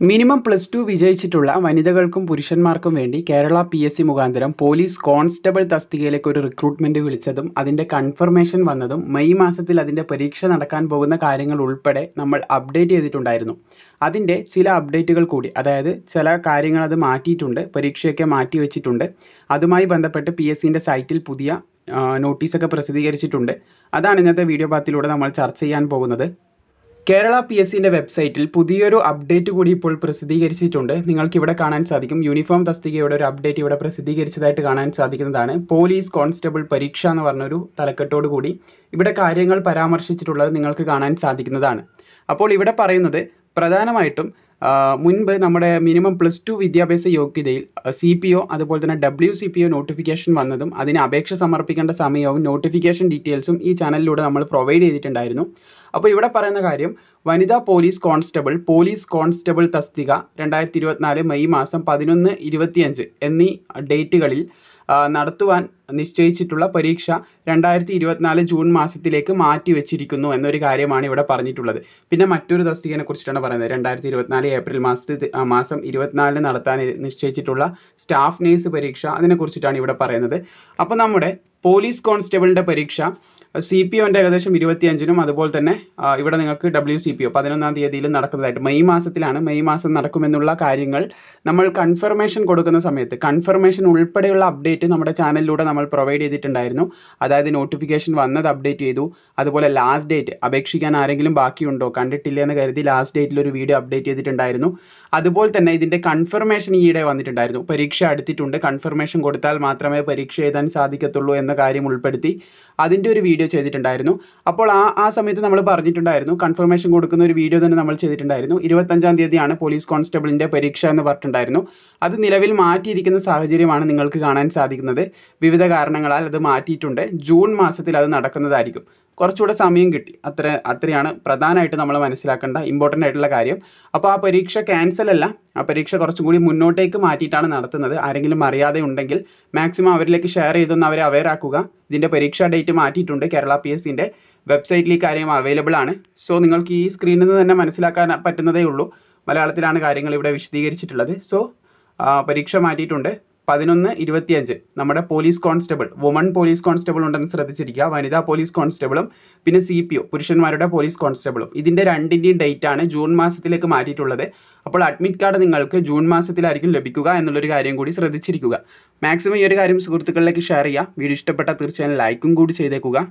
Minimum plus two വിജയിച്ചിട്ടുള്ള വനിതകൾക്കും പുരുഷന്മാർക്കും വേണ്ടി കേരള പി എസ് സി മുഖാന്തരം പോലീസ് കോൺസ്റ്റബിൾ തസ്തികയിലേക്ക് ഒരു റിക്രൂട്ട്മെന്റ് വിളിച്ചതും അതിന്റെ കൺഫർമേഷൻ വന്നതും മെയ് മാസത്തിൽ അതിന്റെ പരീക്ഷ നടക്കാൻ പോകുന്ന കാര്യങ്ങൾ ഉൾപ്പെടെ നമ്മൾ അപ്ഡേറ്റ് ചെയ്തിട്ടുണ്ടായിരുന്നു. അതിന്റെ ചില അപ്ഡേറ്റുകൾ കൂടി അതായത് ചില കാര്യങ്ങൾ അത് മാറ്റിയിട്ടുണ്ട് പരീക്ഷയൊക്കെ മാറ്റി വെച്ചിട്ടുണ്ട്. അതുമായി ബന്ധപ്പെട്ട് പി എസ് സിന്റെ സൈറ്റിൽ പുതിയ നോട്ടീസൊക്കെ പ്രസിദ്ധീകരിച്ചിട്ടുണ്ട്. അതാണ് ഇന്നത്തെ വീഡിയോ പാത്തിലൂടെ നമ്മൾ ചർച്ച ചെയ്യാൻ പോകുന്നത്. കേരള പി എസ് സിന്റെ വെബ്സൈറ്റിൽ പുതിയൊരു അപ്ഡേറ്റ് കൂടി ഇപ്പോൾ പ്രസിദ്ധീകരിച്ചിട്ടുണ്ട്. നിങ്ങൾക്ക് ഇവിടെ കാണാൻ സാധിക്കും. യൂണിഫോം തസ്തികയുടെ ഒരു അപ്ഡേറ്റ് ഇവിടെ പ്രസിദ്ധീകരിച്ചതായിട്ട് കാണാൻ സാധിക്കുന്നതാണ്. പോലീസ് കോൺസ്റ്റബിൾ പരീക്ഷ എന്ന് പറഞ്ഞൊരു തലക്കെട്ടോട് കൂടി ഇവിടെ കാര്യങ്ങൾ പരാമർശിച്ചിട്ടുള്ളത് നിങ്ങൾക്ക് കാണാൻ സാധിക്കുന്നതാണ്. അപ്പോൾ ഇവിടെ പറയുന്നത് പ്രധാനമായിട്ടും മുൻപ് നമ്മുടെ മിനിമം പ്ലസ് ടു വിദ്യാഭ്യാസ യോഗ്യതയിൽ സി പി ഒ അതുപോലെ തന്നെ W C P O notification വന്നതും അതിന് അപേക്ഷ സമർപ്പിക്കേണ്ട സമയവും നോട്ടിഫിക്കേഷൻ ഡീറ്റെയിൽസും ഈ ചാനലിലൂടെ നമ്മൾ പ്രൊവൈഡ് ചെയ്തിട്ടുണ്ടായിരുന്നു. അപ്പോൾ ഇവിടെ പറയുന്ന കാര്യം വനിതാ പോലീസ് കോൺസ്റ്റബിൾ പോലീസ് കോൺസ്റ്റബിൾ തസ്തിക രണ്ടായിരത്തി ഇരുപത്തിനാല് മെയ് മാസം പതിനൊന്ന് ഇരുപത്തിയഞ്ച് എന്നീ ഡേറ്റുകളിൽ നടത്തുവാൻ നിശ്ചയിച്ചിട്ടുള്ള പരീക്ഷ രണ്ടായിരത്തി ഇരുപത്തിനാല് ജൂൺ മാസത്തിലേക്ക് മാറ്റി വെച്ചിരിക്കുന്നു എന്നൊരു കാര്യമാണ് ഇവിടെ പറഞ്ഞിട്ടുള്ളത്. പിന്നെ മറ്റൊരു തസ്തികനെ കുറിച്ചിട്ടാണ് പറയുന്നത്. രണ്ടായിരത്തി ഇരുപത്തിനാല് ഏപ്രിൽ മാസത്തിൽ മാസം ഇരുപത്തിനാലിന് നടത്താൻ നിശ്ചയിച്ചിട്ടുള്ള സ്റ്റാഫ് നേഴ്സ് പരീക്ഷ അതിനെ കുറിച്ചിട്ടാണ് ഇവിടെ പറയുന്നത്. അപ്പോൾ നമ്മുടെ പോലീസ് കോൺസ്റ്റബിളിന്റെ പരീക്ഷ സി പി ഒന്റെ ഏകദേശം ഇരുപത്തിയഞ്ചിനും അതുപോലെ തന്നെ ഇവിടെ നിങ്ങൾക്ക് ഡബ്ല്യു സി പി ഒ പതിനൊന്നാം തീയതിയിലും നടക്കുന്നതായിട്ട് മെയ് മാസത്തിലാണ്. മെയ് മാസം നടക്കുമെന്നുള്ള കാര്യങ്ങൾ നമ്മൾ കൺഫർമേഷൻ കൊടുക്കുന്ന സമയത്ത് കൺഫർമേഷൻ ഉൾപ്പെടെയുള്ള അപ്ഡേറ്റ് നമ്മുടെ ചാനലിലൂടെ നമ്മൾ പ്രൊവൈഡ് ചെയ്തിട്ടുണ്ടായിരുന്നു. അതായത് നോട്ടിഫിക്കേഷൻ വന്നത് അപ്ഡേറ്റ് ചെയ്തു. അതുപോലെ ലാസ്റ്റ് ഡേറ്റ് അപേക്ഷിക്കാൻ ആരെങ്കിലും ബാക്കിയുണ്ടോ? കണ്ടിട്ടില്ല എന്ന് കരുതി ലാസ്റ്റ് ഡേറ്റിൽ ഒരു വീഡിയോ അപ്ഡേറ്റ് ചെയ്തിട്ടുണ്ടായിരുന്നു. അതുപോലെ തന്നെ ഇതിന്റെ കൺഫർമേഷൻ ഈയിടെ വന്നിട്ടുണ്ടായിരുന്നു. പരീക്ഷ അടുത്തിട്ടുണ്ട്. കൺഫർമേഷൻ കൊടുത്താൽ മാത്രമേ പരീക്ഷ എഴുതാൻ സാധിക്കത്തുള്ളൂ എന്ന കാര്യം ഉൾപ്പെടുത്തി അതിന്റെ ഒരു വീഡിയോ ചെയ്തിട്ടുണ്ടായിരുന്നു. അപ്പോൾ ആ ആ സമയത്ത് നമ്മൾ പറഞ്ഞിട്ടുണ്ടായിരുന്നു കൺഫർമേഷൻ കൊടുക്കുന്ന ഒരു വീഡിയോ തന്നെ നമ്മൾ ചെയ്തിട്ടുണ്ടായിരുന്നു. ഇരുപത്തഞ്ചാം തീയതിയാണ് പോലീസ് കോൺസ്റ്റബിളിന്റെ പരീക്ഷ എന്ന് പറഞ്ഞിട്ടുണ്ടായിരുന്നു. അത് നിലവിൽ മാറ്റിയിരിക്കുന്ന സാഹചര്യമാണ് നിങ്ങൾക്ക് കാണാൻ സാധിക്കുന്നത്. വിവിധ കാരണങ്ങളാൽ അത് മാറ്റിയിട്ടുണ്ട്. ജൂൺ മാസത്തിൽ അത് നടക്കുന്നതായിരിക്കും. കുറച്ചുകൂടെ സമയം കിട്ടി. അത്ര അത്രയാണ് പ്രധാനമായിട്ട് നമ്മൾ മനസ്സിലാക്കേണ്ട ഇമ്പോർട്ടന്റ് ആയിട്ടുള്ള കാര്യം. അപ്പോൾ ആ പരീക്ഷ ക്യാൻസൽ അല്ല. ആ പരീക്ഷ കുറച്ചും കൂടി മുന്നോട്ടേക്ക് മാറ്റിയിട്ടാണ് നടത്തുന്നത്. ആരെങ്കിലും അറിയാതെ ഉണ്ടെങ്കിൽ മാക്സിമം അവരിലേക്ക് ഷെയർ ചെയ്തൊന്ന് അവരെ അവെയർ ആക്കുക. ഇതിന്റെ പരീക്ഷാ ഡേറ്റ് മാറ്റിയിട്ടുണ്ട്. കേരള പി എസ് സിന്റെ വെബ്സൈറ്റിൽ ഈ കാര്യം അവൈലബിൾ ആണ്. സോ നിങ്ങൾക്ക് ഈ സ്ക്രീനിൽ നിന്ന് തന്നെ മനസ്സിലാക്കാൻ പറ്റുന്നതേ ഉള്ളൂ. മലയാളത്തിലാണ് കാര്യങ്ങൾ ഇവിടെ വിശദീകരിച്ചിട്ടുള്ളത്. സോ പരീക്ഷ മാറ്റിയിട്ടുണ്ട്. പതിനൊന്ന് ഇരുപത്തിയഞ്ച്. നമ്മുടെ police constable woman police constable ഉണ്ടെന്ന് ശ്രദ്ധിച്ചിരിക്കുക. വനിതാ പോലീസ് കോൺസ്റ്റബിളും പിന്നെ സി പി ഒ പുരുഷന്മാരുടെ പോലീസ് കോൺസ്റ്റബിളും ഇതിന്റെ രണ്ടിന്റെയും ഡേറ്റ് ആണ് ജൂൺ മാസത്തിലേക്ക് മാറ്റിയിട്ടുള്ളത്. അപ്പോൾ അഡ്മിറ്റ് കാർഡ് നിങ്ങൾക്ക് ജൂൺ മാസത്തിലായിരിക്കും ലഭിക്കുക എന്നുള്ളൊരു കാര്യം കൂടി ശ്രദ്ധിച്ചിരിക്കുക. മാക്സിമം ഈ ഒരു കാര്യം സുഹൃത്തുക്കളിലേക്ക് ഷെയർ ചെയ്യുക വീഡിയോ ഇഷ്ടപ്പെട്ടാൽ തീർച്ചയായും ലൈക്കും കൂടി ചെയ്തേക്കുക.